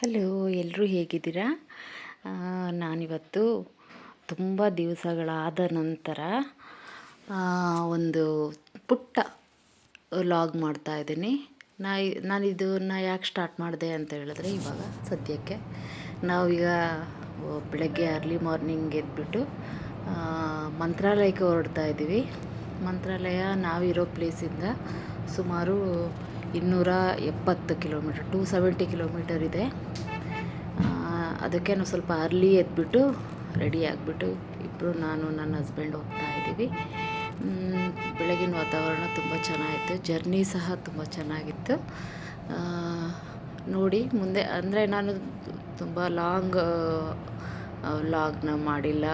Hello ಎಲ್ಲರೂ ಹೇಗಿದ್ದೀರಾ? ನಾನಿವತ್ತು ತುಂಬ ದಿವಸಗಳಾದ ನಂತರ ಒಂದು ಪುಟ್ಟ ಲಾಗ್ ಮಾಡ್ತಾ ಇದ್ದೀನಿ. ನಾ ನಾನು ನಾ ಯಾಕೆ ಸ್ಟಾರ್ಟ್ ಮಾಡಿದೆ ಅಂತ ಹೇಳಿದ್ರೆ, ಇವಾಗ ಸದ್ಯಕ್ಕೆ ನಾವೀಗ ಬೆಳಗ್ಗೆ ಅರ್ಲಿ ಮಾರ್ನಿಂಗ್ ಎದ್ಬಿಟ್ಟು ಮಂತ್ರಾಲಯಕ್ಕೆ ಹೊರಡ್ತಾ ಇದ್ದೀವಿ. ಮಂತ್ರಾಲಯ ನಾವಿರೋ ಪ್ಲೇಸಿಂದ ಸುಮಾರು ಇನ್ನೂರ ಎಪ್ಪತ್ತು ಕಿಲೋಮೀಟರ್, ಟೂ ಸೆವೆಂಟಿ ಕಿಲೋಮೀಟರ್ ಇದೆ. ಅದಕ್ಕೆ ನಾವು ಸ್ವಲ್ಪ ಅರ್ಲಿ ಎದ್ಬಿಟ್ಟು ರೆಡಿ ಆಗಿಬಿಟ್ಟು ಇಬ್ಬರು ನಾನು, ನನ್ನ ಹಸ್ಬೆಂಡ್ ಹೋಗ್ತಾ ಇದ್ದೀವಿ. ಬೆಳಗಿನ ವಾತಾವರಣ ತುಂಬ ಚೆನ್ನಾಗಿತ್ತು, ಜರ್ನಿ ಸಹ ತುಂಬ ಚೆನ್ನಾಗಿತ್ತು. ನೋಡಿ ಮುಂದೆ, ಅಂದರೆ ನಾನು ತುಂಬ ಲಾಂಗ್ ಲಾಗ್ನ ಮಾಡಿಲ್ಲ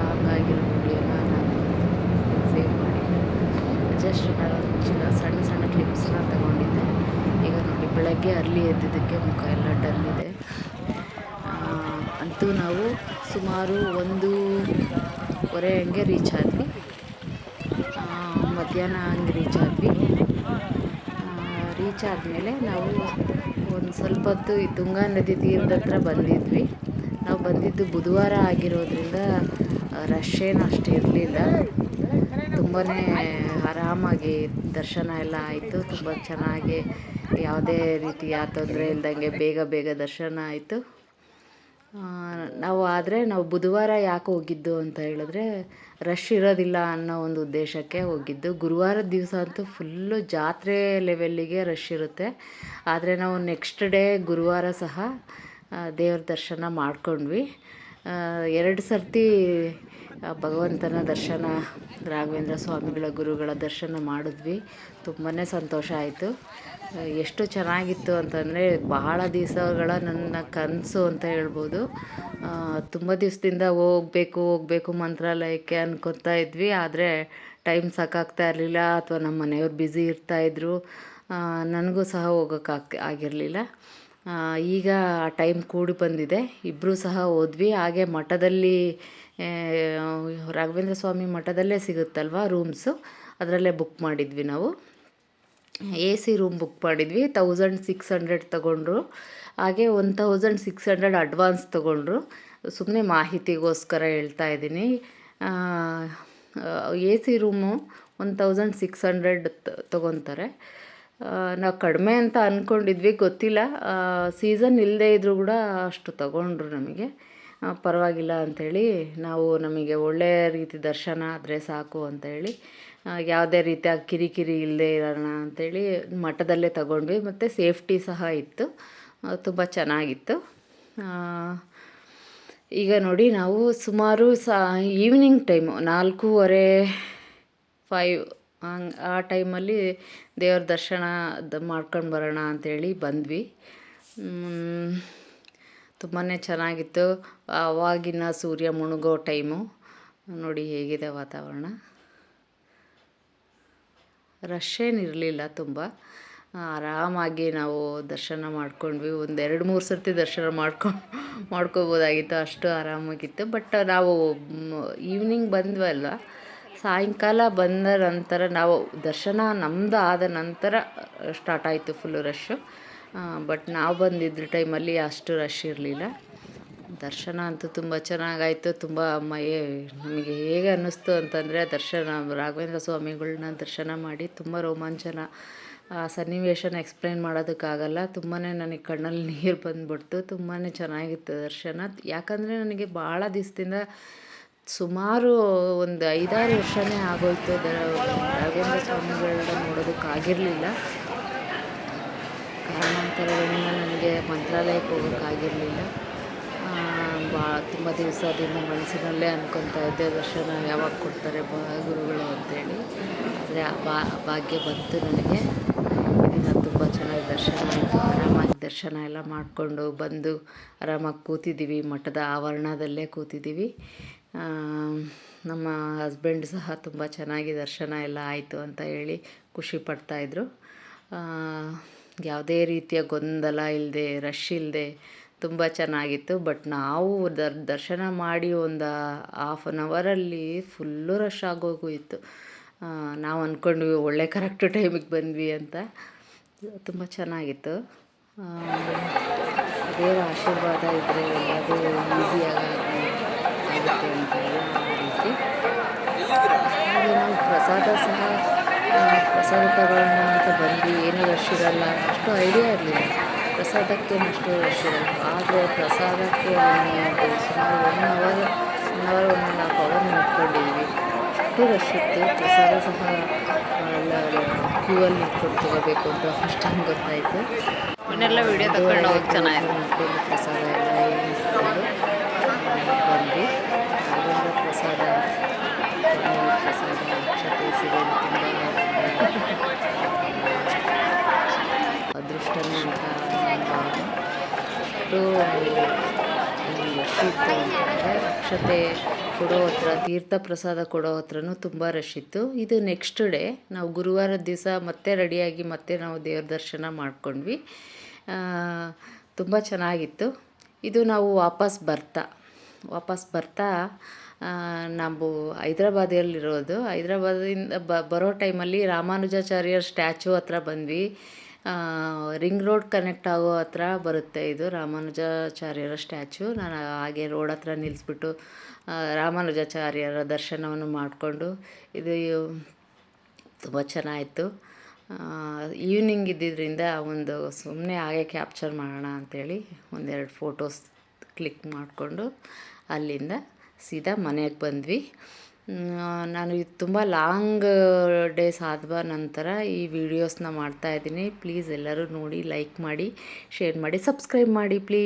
ಲಾಂಗ್ ಆಗಿರೋ ವಿಡಿಯೋನ ನಾನು ಸೇವ್ ಮಾಡಿಲ್ಲ ಜಸ್ಟ್ ನಾನು ಸಣ್ಣ ಸಣ್ಣ ಕ್ಲಿಪ್ಸ್ನ ತಗೊಂಡಿದ್ದೆ. ಈಗ ನೋಡಿ, ಬೆಳಗ್ಗೆ ಅರ್ಲಿ ಎದ್ದಿದ್ದಕ್ಕೆ ಮುಖ ಎಲ್ಲ ಡಲ್ ಇದೆ. ಅಂತೂ ನಾವು ಸುಮಾರು ಒಂದೂವರೆ ಹಂಗೆ ರೀಚ್ ಆದ್ವಿ. ಮಧ್ಯಾಹ್ನ ಹಂಗೆ ರೀಚ್ ಆದ್ವಿ. ರೀಚ್ ಆದಮೇಲೆ ನಾವು ಒಂದು ಸ್ವಲ್ಪ ಹೊತ್ತು ಈ ತುಂಗಾ ನದಿ ತೀರದ ಹತ್ರ ಬಂದಿದ್ವಿ. ನಾವು ಬಂದಿದ್ದು ಬುಧವಾರ ಆಗಿರೋದ್ರಿಂದ ರಶ್ ಏನು ಅಷ್ಟು ಇರಲಿಲ್ಲ. ತುಂಬಾ ಆರಾಮಾಗಿ ದರ್ಶನ ಎಲ್ಲ ಆಯಿತು, ತುಂಬ ಚೆನ್ನಾಗಿ ಯಾವುದೇ ರೀತಿಯ ತೊಂದರೆ ಇಲ್ದಂಗೆ ಬೇಗ ಬೇಗ ದರ್ಶನ ಆಯಿತು. ನಾವು ಆದರೆ ನಾವು ಬುಧವಾರ ಯಾಕೆ ಹೋಗಿದ್ದು ಅಂತ ಹೇಳಿದ್ರೆ, ರಶ್ ಇರೋದಿಲ್ಲ ಅನ್ನೋ ಒಂದು ಉದ್ದೇಶಕ್ಕೆ ಹೋಗಿದ್ದು. ಗುರುವಾರದ ದಿವಸ ಅಂತೂ ಫುಲ್ಲು ಜಾತ್ರೆ ಲೆವೆಲ್ಲಿಗೆ ರಶ್ ಇರುತ್ತೆ. ಆದರೆ ನಾವು ನೆಕ್ಸ್ಟ್ ಡೇ ಗುರುವಾರ ಸಹ ದೇವ್ರ ದರ್ಶನ ಮಾಡ್ಕೊಂಡ್ವಿ. ಎರಡು ಸರ್ತಿ ಭಗವಂತನ ದರ್ಶನ ರಾಘವೇಂದ್ರ ಸ್ವಾಮಿಗಳ ಗುರುಗಳ ದರ್ಶನ ಮಾಡಿದ್ವಿ. ತುಂಬಾ ಸಂತೋಷ ಆಯಿತು. ಎಷ್ಟು ಚೆನ್ನಾಗಿತ್ತು ಅಂತಂದರೆ ಬಹಳ ದಿವಸಗಳ ನನ್ನ ಕನಸು ಅಂತ ಹೇಳ್ಬೋದು. ತುಂಬ ದಿವಸದಿಂದ ಹೋಗಬೇಕು ಹೋಗಬೇಕು ಮಂತ್ರಾಲಯಕ್ಕೆ ಅನ್ಕೊತಾ ಇದ್ವಿ. ಆದರೆ ಟೈಮ್ ಸಾಕಾಗ್ತಾ ಇರಲಿಲ್ಲ ಅಥವಾ ನಮ್ಮ ಮನೆಯವ್ರು ಬ್ಯುಸಿ ಇರ್ತಾಯಿದ್ರು ನನಗೂ ಸಹ ಹೋಗೋಕ್ಕಾಗ್ ಆಗಿರಲಿಲ್ಲ. ಈಗ ಆ ಟೈಮ್ ಕೂಡಿ ಬಂದಿದೆ. ಇಬ್ಬರೂ ಸಹ ಹೋದ್ವಿ. ಹಾಗೆ ಮಠದಲ್ಲಿ ರಾಘವೇಂದ್ರ ಸ್ವಾಮಿ ಮಠದಲ್ಲೇ ಸಿಗುತ್ತಲ್ವ ರೂಮ್ಸು ಅದರಲ್ಲೇ ಬುಕ್ ಮಾಡಿದ್ವಿ ನಾವು. ಎ ಸಿ ರೂಮ್ ಬುಕ್ ಮಾಡಿದ್ವಿ. ತೌಸಂಡ್ ಸಿಕ್ಸ್ ಹಂಡ್ರೆಡ್ ತಗೊಂಡ್ರು. ಹಾಗೆ one thousand six hundred advance ತೊಗೊಂಡ್ರು. ಸುಮ್ಮನೆ ಮಾಹಿತಿಗೋಸ್ಕರ ಹೇಳ್ತಾ ಇದ್ದೀನಿ. A C room one thousand six hundred ತೊಗೊತಾರೆ. ನಾವು ಕಡಿಮೆ ಅಂತ ಅಂದ್ಕೊಂಡಿದ್ವಿ ಗೊತ್ತಿಲ್ಲ. ಸೀಸನ್ ಇಲ್ಲದೇ ಇದ್ದರೂ ಕೂಡ ಅಷ್ಟು ತಗೊಂಡ್ರು ನಮಗೆ. ಪರವಾಗಿಲ್ಲ ಅಂಥೇಳಿ ನಾವು ನಮಗೆ ಒಳ್ಳೆಯ ರೀತಿ ದರ್ಶನ ಆದರೆ ಸಾಕು ಹೇಳಿ ಯಾವುದೇ ರೀತಿಯ ಕಿರಿಕಿರಿ ಇಲ್ಲದೆ ಇರೋಣ ಅಂಥೇಳಿ ಮಠದಲ್ಲೇ ತಗೊಂಡ್ವಿ. ಮತ್ತು ಸೇಫ್ಟಿ ಸಹ ಇತ್ತು. ತುಂಬ ಚೆನ್ನಾಗಿತ್ತು. ಈಗ ನೋಡಿ ನಾವು ಸುಮಾರು ಸಾ ಈವ್ನಿಂಗ್ ಟೈಮು ನಾಲ್ಕೂವರೆ ಫೈವ್ ಹಂಗೆ ಆ ಟೈಮಲ್ಲಿ ದೇವ್ರ ದರ್ಶನ ದ ಮಾಡ್ಕೊಂಡು ಬರೋಣ ಅಂಥೇಳಿ ಬಂದ್ವಿ. ತುಂಬಾ ಚೆನ್ನಾಗಿತ್ತು. ಆವಾಗಿನ ಸೂರ್ಯ ಮುಳುಗೋ ಟೈಮು. ನೋಡಿ ಹೇಗಿದೆ ವಾತಾವರಣ. ರಶ್ ಏನಿರಲಿಲ್ಲ ತುಂಬ. ಆರಾಮಾಗಿ ನಾವು ದರ್ಶನ ಮಾಡ್ಕೊಂಡ್ವಿ. ಒಂದು ಎರಡು ಮೂರು ಸರ್ತಿ ದರ್ಶನ ಮಾಡ್ಕೊಂಡು ಮಾಡ್ಕೋಬೋದಾಗಿತ್ತು. ಅಷ್ಟು ಆರಾಮಾಗಿತ್ತು. ಬಟ್ ನಾವು ಈವ್ನಿಂಗ್ ಬಂದ್ವಲ್ಲ ಸಾಯಂಕಾಲ ಬಂದ ನಂತರ ನಾವು ದರ್ಶನ ನಮ್ಮದು ಆದ ನಂತರ ಸ್ಟಾರ್ಟ್ ಆಯಿತು ಫುಲ್ಲು ರಶ್ಶು ಬಟ್ ನಾವು ಬಂದಿದ್ದ ಟೈಮಲ್ಲಿ ಅಷ್ಟು ರಶ್ ಇರಲಿಲ್ಲ. ದರ್ಶನ ಅಂತೂ ತುಂಬ ಚೆನ್ನಾಗಾಯಿತು. ತುಂಬ ಮೈ, ನಮಗೆ ಹೇಗೆ ಅನ್ನಿಸ್ತು ಅಂತಂದರೆ, ದರ್ಶನ, ರಾಘವೇಂದ್ರ ಸ್ವಾಮಿಗಳನ್ನ ದರ್ಶನ ಮಾಡಿ ತುಂಬ ರೋಮಾಂಚನ, ಆ, ಸನ್ನಿವೇಶನ ಎಕ್ಸ್ಪ್ಲೇನ್ ಮಾಡೋದಕ್ಕಾಗಲ್ಲ. ತುಂಬಾ ನನಗೆ ಕಣ್ಣಲ್ಲಿ ನೀರು ಬಂದ್ಬಿಡ್ತು. ತುಂಬಾ ಚೆನ್ನಾಗಿತ್ತು ದರ್ಶನ. ಯಾಕಂದರೆ ನನಗೆ ಭಾಳ ದಿವಸದಿಂದ ಸುಮಾರು ಒಂದು ಐದಾರು ವರ್ಷನೇ ಆಗೋಯ್ತು ರಾಘವೇಂದ್ರ ಸ್ವಾಮಿಗಳನ್ನ ನೋಡೋದಕ್ಕಾಗಿರಲಿಲ್ಲ. ಕಾರಣಾಂತರಗಳಿಂದ ನನಗೆ ಮಂತ್ರಾಲಯಕ್ಕೆ ಹೋಗೋಕ್ಕಾಗಿರಲಿಲ್ಲ. ಭಾಳ ತುಂಬ ದಿವಸದಿಂದ ಮನಸ್ಸಿನಲ್ಲೇ ಅನ್ಕೊತಾ ಇದ್ದೆ, ದರ್ಶನ ಯಾವಾಗ ಕೊಡ್ತಾರೆ ಬಾ, ಗುರುಗಳು ಅಂತೇಳಿ. ಆದರೆ ಆ ಬಾ ಭಾಗ್ಯ ಬಂತು ನನಗೆ. ಇದನ್ನು ತುಂಬ ಚೆನ್ನಾಗಿ ದರ್ಶನ ಆಯಿತು. ಆರಾಮಾಗಿ ದರ್ಶನ ಎಲ್ಲ ಮಾಡಿಕೊಂಡು ಬಂದು ಆರಾಮಾಗಿ ಕೂತಿದ್ದೀವಿ. ಮಠದ ಆವರಣದಲ್ಲೇ ಕೂತಿದ್ದೀವಿ. ನಮ್ಮ ಹಸ್ಬೆಂಡ್ ಸಹ ತುಂಬ ಚೆನ್ನಾಗಿ ದರ್ಶನ ಎಲ್ಲ ಆಯಿತು ಅಂತ ಹೇಳಿ ಖುಷಿ ಪಡ್ತಾಯಿದ್ರು ಯಾವುದೇ ರೀತಿಯ ಗೊಂದಲ ಇಲ್ಲದೆ ರಶ್ ಇಲ್ಲದೆ ತುಂಬ ಚೆನ್ನಾಗಿತ್ತು. ಬಟ್ ನಾವು ದರ್, ದರ್ಶನ ಮಾಡಿ ಒಂದು ಹಾಫ್ ಆನ್ ಅವರಲ್ಲಿ ಫುಲ್ಲು ರಶ್ ಆಗೋಗೋಯಿತು ನಾವು ಅಂದ್ಕೊಂಡ್ವಿ ಒಳ್ಳೆ ಕರೆಕ್ಟ್ ಟೈಮಿಗೆ ಬಂದ್ವಿ ಅಂತ. ತುಂಬ ಚೆನ್ನಾಗಿತ್ತು. ದೇವರ ಆಶೀರ್ವಾದ ಇದ್ದರೆ ಅದು ಈಸಿಯಾಗಿ ಆಗುತ್ತೆ ಅಂತ ಹೇಳಿ ಆ ರೀತಿ ಹಾಗೆ ನಾವು ಪ್ರಸಾದ ಸಹ ಪ್ರಸಾದ ತಗೊಳ್ಳೋಣ ಅಂತ ಬಂದು ಏನೂ ರಶ್ ಇರಲ್ಲ ಅಷ್ಟು ಐಡಿಯಾ ಇರಲಿಲ್ಲ. ಪ್ರಸಾದಕ್ಕೆ ಅಷ್ಟು ರಶ್ ಇರಲ್ಲ. ಆದರೆ ಪ್ರಸಾದಕ್ಕೆ ಸುಮಾರು one hour one hour one and half hour ನಿಂತ್ಕೊಂಡಿದ್ವಿ. ಅಷ್ಟು ರಶ್ ಇತ್ತು. ಪ್ರಸಾದ ಸಹ ಎಲ್ಲ ಕ್ಯೂವಲ್ಲಿ ನಿಂತ್ಕೊಂಡು ತಗೋಬೇಕು ಅಂತ ಫಸ್ಟ್ ಟೈಮ್ ಗೊತ್ತಾಯಿತು. ಇವನ್ನೆಲ್ಲ ವಿಡಿಯೋ ತಗೊಂಡು ಹೋಗಿ ಪ್ರಸಾದ ಎಲ್ಲ ಏನಿಸ್ಕೊಂಡು ಬಂದ್ವಿ ಅಲ್ಲಿಂದ ಪ್ರಸಾದ ತಗೊಂಡು ಪ್ರಸಾದ ಅಕ್ಷತೆ ಸಿಗೋದು ಅದೃಷ್ಟನೇ ಅಂತ ಅದು ಅಂತಂದರೆ ಅಕ್ಷತೆ ಕೊಡೋ ಹತ್ರ ತೀರ್ಥ ಪ್ರಸಾದ ಕೊಡೋ ಹತ್ರನೂ ತುಂಬ ರಶ್ ಇತ್ತು. ಇದು ನೆಕ್ಸ್ಟ್ ಡೇ ನಾವು ಗುರುವಾರದ ದಿವಸ ಮತ್ತೆ ರೆಡಿಯಾಗಿ ಮತ್ತೆ ನಾವು ದೇವ್ರ ದರ್ಶನ ಮಾಡ್ಕೊಂಡ್ವಿ. ತುಂಬ ಚೆನ್ನಾಗಿತ್ತು. ಇದು ನಾವು ವಾಪಸ್ ಬರ್ತಾ. ವಾಪಸ್ ಬರ್ತಾ ನಾವು ಹೈದ್ರಾಬಾದಲ್ಲಿರೋದು ಹೈದ್ರಾಬಾದಿಂದ ಬರೋ ಟೈಮಲ್ಲಿ ರಾಮಾನುಜಾಚಾರ್ಯರ ಸ್ಟ್ಯಾಚು ಹತ್ರ ಬಂದ್ವಿ. ರಿಂಗ್ ರೋಡ್ ಕನೆಕ್ಟ್ ಆಗೋ ಹತ್ರ ಬರುತ್ತೆ ಇದು ರಾಮಾನುಜಾಚಾರ್ಯರ ಸ್ಟ್ಯಾಚು ನಾನು ಹಾಗೆ ರೋಡ್ ಹತ್ರ ನಿಲ್ಲಿಸ್ಬಿಟ್ಟು ರಾಮಾನುಜಾಚಾರ್ಯರ ದರ್ಶನವನ್ನು ಮಾಡಿಕೊಂಡು ಇದು ತುಂಬ ಚೆನ್ನಾಗಿತ್ತು ಈವ್ನಿಂಗ್ ಇದ್ದಿದ್ದರಿಂದ ಒಂದು ಸುಮ್ಮನೆ ಹಾಗೆ ಕ್ಯಾಪ್ಚರ್ ಮಾಡೋಣ ಅಂಥೇಳಿ ಒಂದೆರಡು ಫೋಟೋಸ್ ಕ್ಲಿಕ್ ಮಾಡಿಕೊಂಡು ಅಲ್ಲಿಂದ ಸೀದಾ ಮನೆಗೆ ಬಂದ್ವಿ. ನಾನು ಇದು ತುಂಬ ಲಾಂಗ್ ಡೇಸ್ ಆದ ನಂತರ ಈ ವಿಡಿಯೋಸ್ನ ಮಾಡ್ತಾಯಿದ್ದೀನಿ ಪ್ಲೀಸ್ ಎಲ್ಲರೂ ನೋಡಿ ಲೈಕ್ ಮಾಡಿ ಶೇರ್ ಮಾಡಿ ಸಬ್ಸ್ಕ್ರೈಬ್ ಮಾಡಿ ಪ್ಲೀಸ್